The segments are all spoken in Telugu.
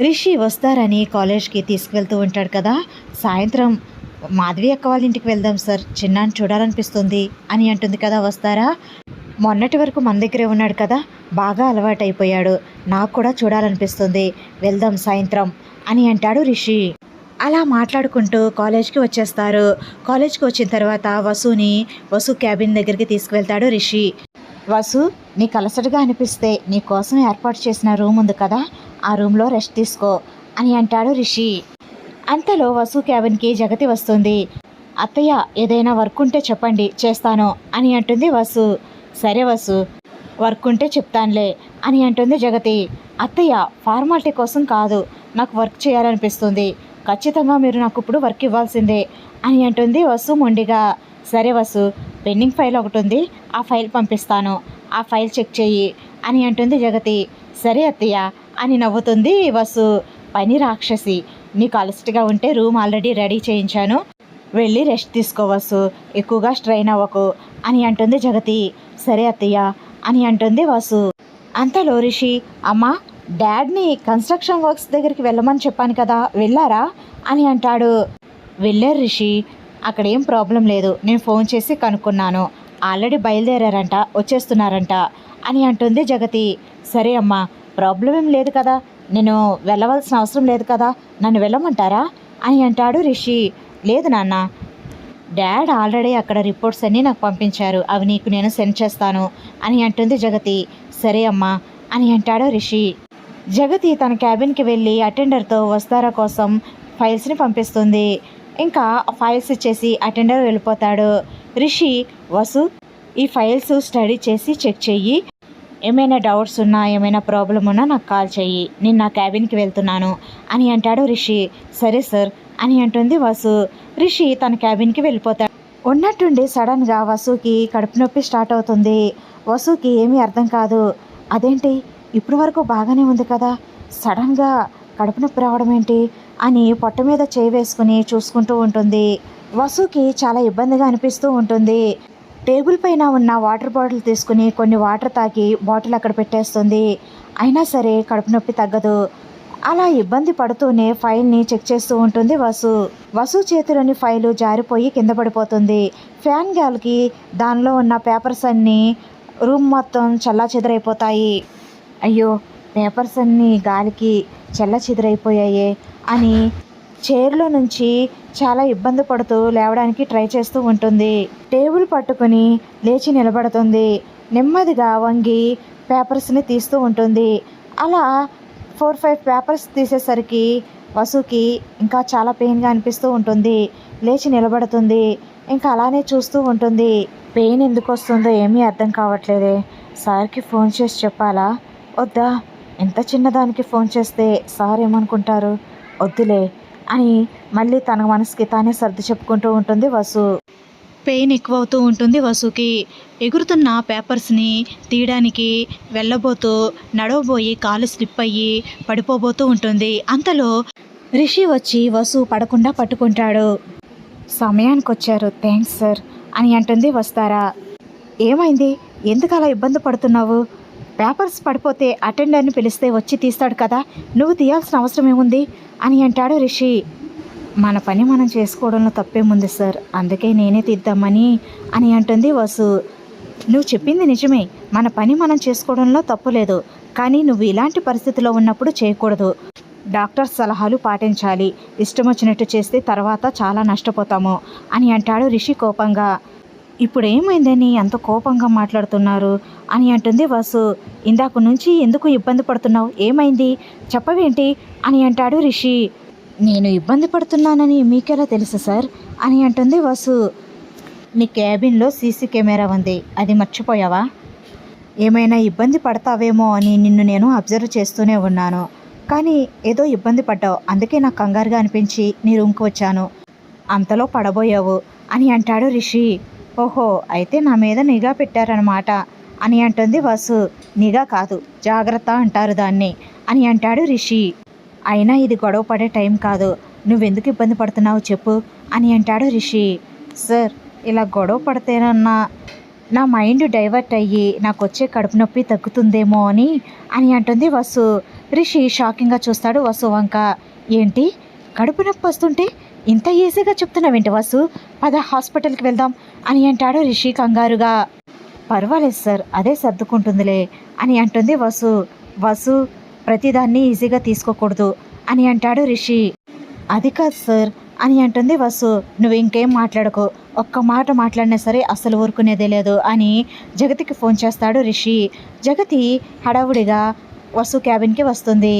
రిషి వస్తారని కాలేజ్కి తీసుకువెళ్తూ ఉంటాడు కదా. సాయంత్రం మాధవి అక్క వాళ్ళ ఇంటికి వెళ్దాం సార్. చిన్నాన్ని చూడాలనిపిస్తుంది అని అంటుంది కదా వస్తారా? మొన్నటి వరకు మన దగ్గరే ఉన్నాడు కదా. బాగా అలవాటైపోయాడు. నాకు కూడా చూడాలనిపిస్తుంది. వెళ్దాం సాయంత్రం అని అంటాడు రిషి. అలా మాట్లాడుకుంటూ కాలేజ్కి వచ్చేస్తారు. కాలేజ్కి వచ్చిన తర్వాత వసుని వసు క్యాబిన్ దగ్గరికి తీసుకువెళ్తాడు రిషి. వసు నీకు అలసటగా అనిపిస్తే నీ కోసం ఏర్పాటు చేసిన రూమ్ ఉంది కదా. ఆ రూమ్లో రెస్ట్ తీసుకో అని అంటాడు రిషి. అంతలో వసు క్యాబిన్కి జగతి వస్తుంది. అత్తయ్య ఏదైనా వర్క్ ఉంటే చెప్పండి చేస్తాను అని అంటుంది వసు. సరే వసు వర్క్ ఉంటే చెప్తానులే అని అంటుంది జగతి. అత్తయ్య ఫార్మాలిటీ కోసం కాదు నాకు వర్క్ చేయాలనిపిస్తుంది. ఖచ్చితంగా మీరు నాకు ఇప్పుడు వర్క్ ఇవ్వాల్సిందే అని అంటుంది వసు మొండిగా. సరే వసు పెండింగ్ ఫైల్ ఒకటి ఉంది ఆ ఫైల్ పంపిస్తాను ఆ ఫైల్ చెక్ చెయ్యి అని అంటుంది జగతి. సరే అత్తయ్య అని నవ్వుతుంది వసు. పని రాక్షసి నీకు అలసటగా ఉంటే రూమ్ ఆల్రెడీ రెడీ చేయించాను. వెళ్ళి రెస్ట్ తీసుకోవచ్చు ఎక్కువగా స్ట్రెయిన్ అవ్వకు అని అంటుంది జగతి. సరే అత్తయ్య అని అంటుంది వసు. అంతలో రిషి అమ్మ డాడ్ని కన్స్ట్రక్షన్ వర్క్స్ దగ్గరికి వెళ్ళమని చెప్పాను కదా వెళ్ళారా? అని అంటాడు. వెళ్ళారు రిషి. అక్కడ ఏం ప్రాబ్లం లేదు. నేను ఫోన్ చేసి కనుక్కున్నాను. ఆల్రెడీ బయలుదేరారంట వచ్చేస్తున్నారంట అని అంటుంది జగతి. సరే అమ్మా ప్రాబ్లం ఏం లేదు కదా. నేను వెళ్ళవలసిన అవసరం లేదు కదా. నన్ను వెళ్ళమంటారా? అని అంటాడు రిషి. లేదు నాన్న. డాడ్ ఆల్రెడీ అక్కడ రిపోర్ట్స్ అన్నీ నాకు పంపించారు. అవి నీకు నేను సెండ్ చేస్తాను అని అంటుంది జగతి. సరే అమ్మా అని అంటాడు రిషి. జగతి తన క్యాబిన్కి వెళ్ళి అటెండర్తో వస్తారా కోసం ఫైల్స్ని పంపిస్తుంది. ఇంకా ఫైల్స్ ఇచ్చేసి అటెండర్ వెళ్ళిపోతాడు. రిషి వసు ఈ ఫైల్స్ స్టడీ చేసి చెక్ చెయ్యి. ఏమైనా డౌట్స్ ఉన్నా ఏమైనా ప్రాబ్లం ఉన్నా నాకు కాల్ చెయ్యి. నేను నా క్యాబిన్కి వెళ్తున్నాను. అని అంటాడు రిషి. సరే సార్ అని అంటుంది వసు. రిషి తన క్యాబిన్కి వెళ్ళిపోతాడు. ఉన్నట్టుండి సడన్గా వసుకి కడుపు నొప్పి స్టార్ట్ అవుతుంది. వసుకి ఏమీ అర్థం కాదు. అదేంటి? ఇప్పటి వరకు బాగానే ఉంది కదా? సడన్గా కడుపు నొప్పి రావడం ఏంటి? అని పొట్ట మీద చేయి వేసుకుని చూసుకుంటూ ఉంటుంది. వసుకి చాలా ఇబ్బందిగా అనిపిస్తూ ఉంటుంది. టేబుల్ పైన ఉన్న వాటర్ బాటిల్ తీసుకుని కొన్ని వాటర్ తాగి బాటిల్ అక్కడ పెట్టేస్తుంది. అయినా సరే కడుపు నొప్పి తగ్గదు. అలా ఇబ్బంది పడుతూనే ఫైల్ని చెక్ చేస్తూ ఉంటుంది వసు. వసు చేతిలోని ఫైలు జారిపోయి కింద పడిపోతుంది. ఫ్యాన్ గాలికి దానిలో ఉన్న పేపర్స్ అన్నీ రూమ్ మొత్తం చల్లా చెదరైపోతాయి అయ్యో పేపర్స్ అన్నీ గాలికి చెల్ల చెదరైపోయాయే అని చైర్లో నుంచి చాలా ఇబ్బంది పడుతూ లేవడానికి ట్రై చేస్తూ ఉంటుంది. టేబుల్ పట్టుకుని లేచి నిలబడుతుంది. నెమ్మదిగా వంగి పేపర్స్ని తీస్తూ ఉంటుంది. అలా ఫోర్ ఫైవ్ పేపర్స్ తీసేసరికి వసుకి ఇంకా చాలా పెయిన్గా అనిపిస్తూ ఉంటుంది. లేచి నిలబడుతుంది. ఇంకా అలానే చూస్తూ ఉంటుంది. పెయిన్ ఎందుకు వస్తుందో ఏమీ అర్థం కావట్లేదే. సార్కి ఫోన్ చేసి చెప్పాలా? వద్దా? ఎంత చిన్నదానికి ఫోన్ చేస్తే సార్ ఏమనుకుంటారు? వద్దులే. అని మళ్ళీ తన మనసుకి తానే సర్ది చెప్పుకుంటూ ఉంటుంది వసు. పెయిన్ ఎక్కువ అవుతూ ఉంటుంది వసుకి. ఎగురుతున్న పేపర్స్ని తీయడానికి వెళ్ళబోతూ నడవబోయి కాలు స్లిప్ అయ్యి పడిపోబోతూ ఉంటుంది. అంతలో రిషి వచ్చి వసు పడకుండా పట్టుకుంటాడు. సమయానికి వచ్చారు థ్యాంక్స్ సార్ అని అంటుంది వస్తారా. ఏమైంది? ఎందుకు అలా ఇబ్బంది పడుతున్నావు? పేపర్స్ పడిపోతే అటెండర్ని పిలిస్తే వచ్చి తీస్తాడు కదా. నువ్వు తీయాల్సిన అవసరం ఏముంది? అని అంటాడు రిషి. మన పని మనం చేసుకోవడంలో తప్పేముంది సార్. అందుకే నేనే తీద్దామని అని అంటుంది వసు. నువ్వు చెప్పింది నిజమే. మన పని మనం చేసుకోవడంలో తప్పు లేదు. కానీ నువ్వు ఇలాంటి పరిస్థితిలో ఉన్నప్పుడు చేయకూడదు. డాక్టర్ సలహాలు పాటించాలి. ఇష్టం వచ్చినట్టు చేస్తే తర్వాత చాలా నష్టపోతాము అని అంటాడు రిషి కోపంగా. ఇప్పుడు ఏమైందని అంత కోపంగా మాట్లాడుతున్నారు అని అంటుంది వసు. ఇందాక నుంచి ఎందుకు ఇబ్బంది పడుతున్నావు? ఏమైంది? చెప్పవేంటి? అని అంటాడు రిషి. నేను ఇబ్బంది పడుతున్నానని మీకెలా తెలుసు సార్? అని అంటుంది వసు. నీ క్యాబిన్లో సీసీ కెమెరా ఉంది. అది మర్చిపోయావా? ఏమైనా ఇబ్బంది పడతావేమో అని నిన్ను నేను అబ్జర్వ్ చేస్తూనే ఉన్నాను. కానీ ఏదో ఇబ్బంది పడ్డావు. అందుకే నాకు కంగారుగా అనిపించి నీ రూమ్కి వచ్చాను. అంతలో పడబోయావు అని అంటాడు రిషి. ఓహో అయితే నా మీద నిఘా పెట్టారనమాట అని అంటుంది వసు. నిఘా కాదు జాగ్రత్త అంటారు దాన్ని అని అంటాడు రిషి. అయినా ఇది గొడవ పడే టైం కాదు నువ్వెందుకు ఇబ్బంది పడుతున్నావు చెప్పు అని అంటాడు రిషి. సార్ ఇలా గొడవ పడితేనన్నా నా మైండ్ డైవర్ట్ అయ్యి నాకు వచ్చే కడుపు నొప్పి తగ్గుతుందేమో అని అని అంటుంది వసు. రిషి షాకింగ్గా చూస్తాడు వసు వంక. ఏంటి? కడుపు నొప్పి వస్తుంటే ఇంత ఈజీగా చెప్తున్నావేంటి వసు? పద హాస్పిటల్కి వెళ్దాం అని అంటాడు రిషి కంగారుగా. పర్వాలేదు సార్ అదే సర్దుకుంటుందిలే అని అంటుంది వసు. వసు ప్రతిదాన్ని ఈజీగా తీసుకోకూడదు అని అంటాడు రిషి. అది కాదు సార్ అని అంటుంది వసు. నువ్వు ఇంకేం మాట్లాడకు ఒక్క మాట మాట్లాడినా సరే అసలు ఊరుకునేదే లేదు అని జగతికి ఫోన్ చేస్తాడు రిషి. జగతి హడావుడిగా వసు క్యాబిన్కి వస్తుంది.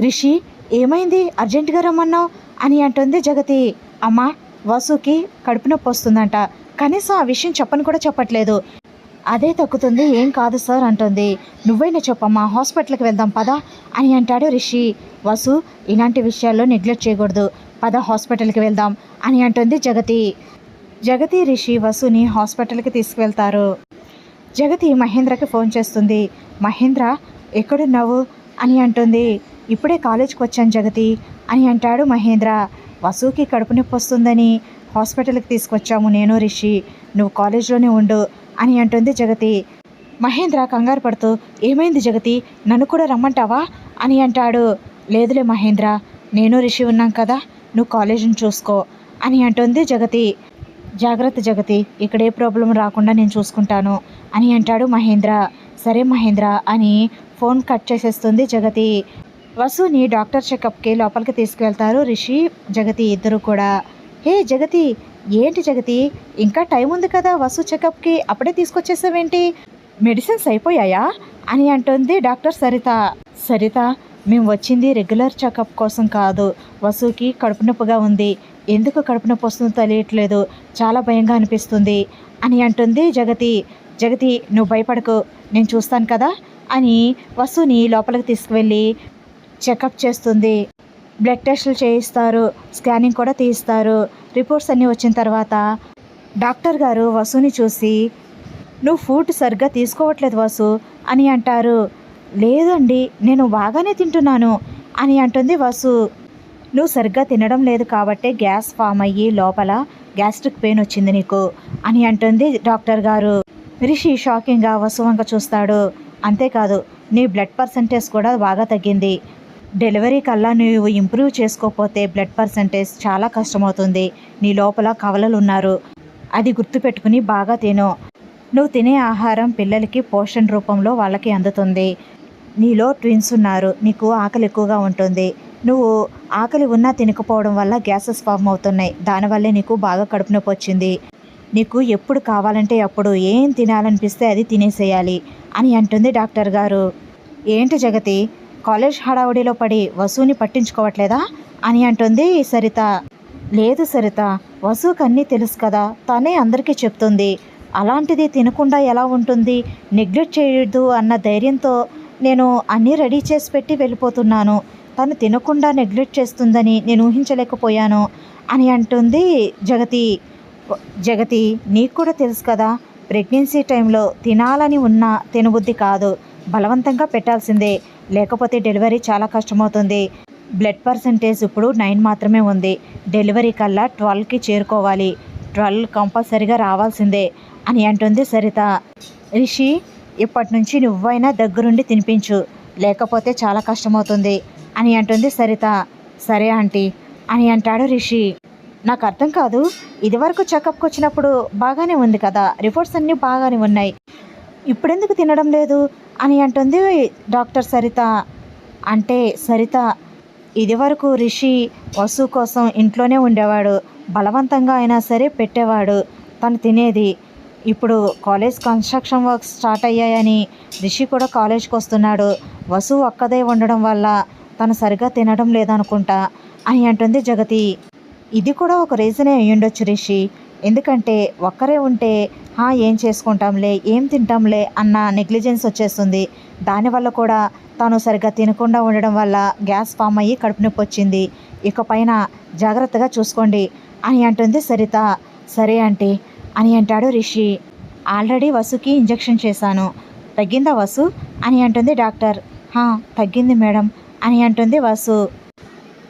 రిషి ఏమైంది? అర్జెంటుగా రమ్మన్నావు? అని అంటుంది జగతి. అమ్మా వసుకి కడుపు నొప్పి వస్తుందంట. కనీసం ఆ విషయం చెప్పని కూడా చెప్పట్లేదు. అదే తగ్గుతుంది ఏం కాదు సార్ అంటుంది. నువ్వైనా చెప్పమ్మా హాస్పిటల్కి వెళ్దాం పదా? అని అంటాడు రిషి. వసు ఇలాంటి విషయాల్లో నెగ్లెక్ట్ చేయకూడదు. పద హాస్పిటల్కి వెళ్దాం అని అంటుంది జగతి. జగతి రిషి వసుని హాస్పిటల్కి తీసుకువెళ్తారు. జగతి మహేంద్రకి ఫోన్ చేస్తుంది. మహేంద్ర ఎక్కడున్నావు? అని అంటుంది. ఇప్పుడే కాలేజ్కి వచ్చాను జగతి అని అంటాడు మహేంద్ర. వసుకి కడుపు నొప్పి వస్తుందని హాస్పిటల్కి తీసుకొచ్చాము నేను రిషి. నువ్వు కాలేజ్లోనే ఉండు అని అంటుంది జగతి. మహేంద్ర కంగారు పడుతూ ఏమైంది జగతి? నన్ను కూడా రమ్మంటావా? అని అంటాడు. లేదులే మహేంద్ర నేను రిషి ఉన్నాం కదా నువ్వు కాలేజీని చూసుకో అని అంటుంది జగతి. జాగ్రత్త జగతి ఇక్కడ ఏ ప్రాబ్లం రాకుండా నేను చూసుకుంటాను అని అంటాడు మహేంద్ర. సరే మహేంద్ర అని ఫోన్ కట్ చేసేస్తుంది జగతి. వసుని డాక్టర్ చెకప్కి లోపలికి తీసుకువెళ్తారు రిషి జగతి ఇద్దరు కూడా. హే జగతి ఏంటి జగతి? ఇంకా టైం ఉంది కదా వసు చెకప్కి అప్పుడే తీసుకొచ్చేసావేంటి? మెడిసిన్స్ అయిపోయాయా? అని అంటుంది డాక్టర్ సరిత. సరిత మేము వచ్చింది రెగ్యులర్ చెకప్ కోసం కాదు. వసుకి కడుపు నొప్పిగా ఉంది. ఎందుకు కడుపు నొప్పి వస్తుందో తెలియట్లేదు. చాలా భయంగా అనిపిస్తుంది అని అంటుంది జగతి. జగతి నువ్వు భయపడకు. నేను చూస్తాను కదా అని వసుని లోపలికి తీసుకువెళ్ళి చెకప్ చేస్తుంది. బ్లడ్ టెస్టులు చేయిస్తారు. స్కానింగ్ కూడా తీయిస్తారు. రిపోర్ట్స్ అన్నీ వచ్చిన తర్వాత డాక్టర్ గారు వసుని చూసి నువ్వు ఫుడ్ సరిగ్గా తీసుకోవట్లేదు వసు అని అంటారు. లేదండి నేను బాగానే తింటున్నాను అని అంటుంది వసు. నువ్వు సరిగ్గా తినడం లేదు కాబట్టే గ్యాస్ ఫామ్ అయ్యి లోపల గ్యాస్ట్రిక్ పెయిన్ వచ్చింది నీకు అని అంటుంది డాక్టర్ గారు. రిషి షాకింగ్గా వసు వంక చూస్తాడు. అంతేకాదు నీ బ్లడ్ పర్సంటేజ్ కూడా బాగా తగ్గింది. డెలివరీ కల్లా నువ్వు ఇంప్రూవ్ చేసుకోకపోతే బ్లడ్ పర్సంటేజ్ చాలా కష్టమవుతుంది. నీ లోపల కవలలు ఉన్నారు అది గుర్తుపెట్టుకుని బాగా తిను. నువ్వు తినే ఆహారం పిల్లలకి పోషణ రూపంలో వాళ్ళకి అందుతుంది. నీలో ట్విన్స్ ఉన్నారు. నీకు ఆకలి ఎక్కువగా ఉంటుంది. నువ్వు ఆకలి ఉన్నా తినకపోవడం వల్ల గ్యాసెస్ ఫామ్ అవుతున్నాయి. దానివల్లే నీకు బాగా కడుపు నొప్పి వచ్చింది. నీకు ఎప్పుడు కావాలంటే అప్పుడు ఏం తినాలనిపిస్తే అది తినేసేయాలి అని అంటుంది డాక్టర్ గారు. ఏంటి జగతి? కాలేజ్ హడావుడిలో పడి వసుని పట్టించుకోవట్లేదా? అని అంటుంది సరిత. లేదు సరిత వసూకి అన్నీ తెలుసు కదా తనే అందరికీ చెప్తుంది. అలాంటిది తినకుండా ఎలా ఉంటుంది? నెగ్లెక్ట్ చేయొద్దు అన్న ధైర్యంతో నేను అన్నీ రెడీ చేసి పెట్టి వెళ్ళిపోతున్నాను. తను తినకుండా నెగ్లెక్ట్ చేస్తుందని నేను ఊహించలేకపోయాను అని అంటుంది జగతి. జగతి నీకు కూడా తెలుసు కదా ప్రెగ్నెన్సీ టైంలో తినాలని ఉన్న తినబుద్ధి కాదు. బలవంతంగా పెట్టాల్సిందే. లేకపోతే డెలివరీ చాలా కష్టమవుతుంది. బ్లడ్ పర్సంటేజ్ ఇప్పుడు నైన్ మాత్రమే ఉంది. డెలివరీ కల్లా ట్వెల్వ్కి చేరుకోవాలి. ట్వెల్వ్ కంపల్సరీగా రావాల్సిందే అని అంటుంది సరిత. రిషి ఇప్పటి నుంచి నువ్వైనా దగ్గరుండి తినిపించు. లేకపోతే చాలా కష్టమవుతుంది అని అంటుంది సరిత. సరే ఆంటీ అని అంటాడు రిషి. నాకు అర్థం కాదు. ఇదివరకు చెకప్కి వచ్చినప్పుడు బాగానే ఉంది కదా. రిపోర్ట్స్ అన్నీ బాగానే ఉన్నాయి. ఇప్పుడెందుకు తినడం లేదు? అని అంటుంది డాక్టర్ సరిత. అంటే సరిత ఇదివరకు రిషి వసు కోసం ఇంట్లోనే ఉండేవాడు. బలవంతంగా అయినా సరే పెట్టేవాడు. తను తినేది. ఇప్పుడు కాలేజ్ కన్స్ట్రక్షన్ వర్క్స్ స్టార్ట్ అయ్యాయని రిషి కూడా కాలేజ్కి వస్తున్నాడు. వసు ఒక్కదే ఉండడం వల్ల తను సరిగా తినడం లేదనుకుంటా అని అంటుంది జగతి. ఇది కూడా ఒక రీజనే అయ్యుండొచ్చు రిషి. ఎందుకంటే ఒక్కరే ఉంటే "హా, ఏం చేసుకుంటాంలే ఏం తింటాంలే అన్న నెగ్లిజెన్స్ వచ్చేస్తుంది. దానివల్ల కూడా తాను సరిగ్గా తినకుండా ఉండడం వల్ల గ్యాస్ ఫామ్ అయ్యి కడుపు నొప్పి వచ్చింది. ఇకపైన జాగ్రత్తగా చూసుకోండి. అని అంటుంది సరిత. సరే ఆంటీ అని అంటాడు రిషి. ఆల్రెడీ వసుకి ఇంజెక్షన్ చేశాను. తగ్గిందా వసు? అని అంటుంది డాక్టర్. "హా, తగ్గింది మేడం అని అంటుంది వసు.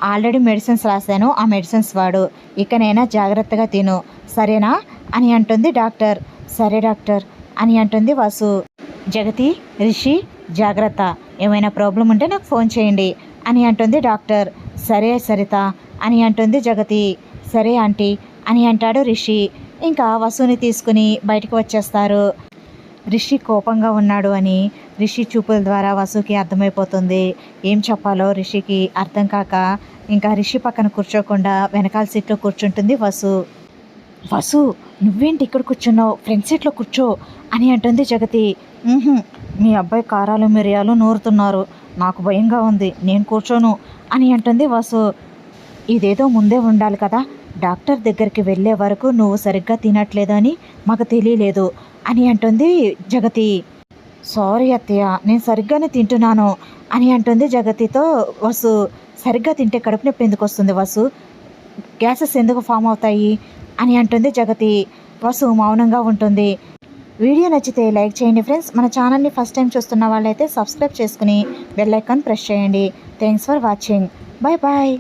ఆల్రెడీ మెడిసిన్స్ రాశాను ఆ మెడిసిన్స్ వాడు. ఇకనైనా జాగ్రత్తగా తిను. సరేనా? అని అంటుంది డాక్టర్. సరే డాక్టర్ అని అంటుంది వాసు. జగతి రిషి జాగ్రత్త. ఏమైనా ప్రాబ్లం ఉంటే నాకు ఫోన్ చేయండి అని అంటుంది డాక్టర్. సరే సరిత అని అంటుంది జగతి. సరే ఆంటీ అని అంటాడు రిషి. ఇంకా వసుని తీసుకుని బయటకు వచ్చేస్తారు. రిషి కోపంగా ఉన్నాడు అని రిషి చూపుల ద్వారా వసుకి అర్థమైపోతుంది. ఏం చెప్పాలో రిషికి అర్థం కాక ఇంకా రిషి పక్కన కూర్చోకుండా వెనకాల సీట్లో కూర్చుంటుంది వసు. వసు నువ్వేంటి ఇక్కడ కూర్చున్నావు? ఫ్రంట్ సీట్లో కూర్చో అని అంటుంది జగతి. మీ అబ్బాయి కారాలు మిరియాలు నూరుతున్నారు. నాకు భయంగా ఉంది. నేను కూర్చోను అని అంటుంది వసు. ఇదేదో ముందే ఉండాలి కదా. డాక్టర్ దగ్గరికి వెళ్ళే వరకు నువ్వు సరిగ్గా తినట్లేదని మాకు తెలియలేదు అని అంటుంది జగతి. సారీ అత్తయ్య నేను సరిగ్గానే తింటున్నాను అని అంటుంది జగతితో వసు. సరిగ్గా తింటే కడుపు నొప్పి ఎందుకు వస్తుంది వసు? గ్యాసెస్ ఎందుకు ఫామ్ అవుతాయి అని అంటుంది జగతి. వసు మౌనంగా ఉంటుంది. వీడియో నచ్చితే లైక్ చేయండి ఫ్రెండ్స్. మన ఛానల్ని ఫస్ట్ టైం చూస్తున్న వాళ్ళైతే సబ్స్క్రైబ్ చేసుకుని బెల్ ఐకాన్ ప్రెస్ చేయండి. Thanks for watching bye bye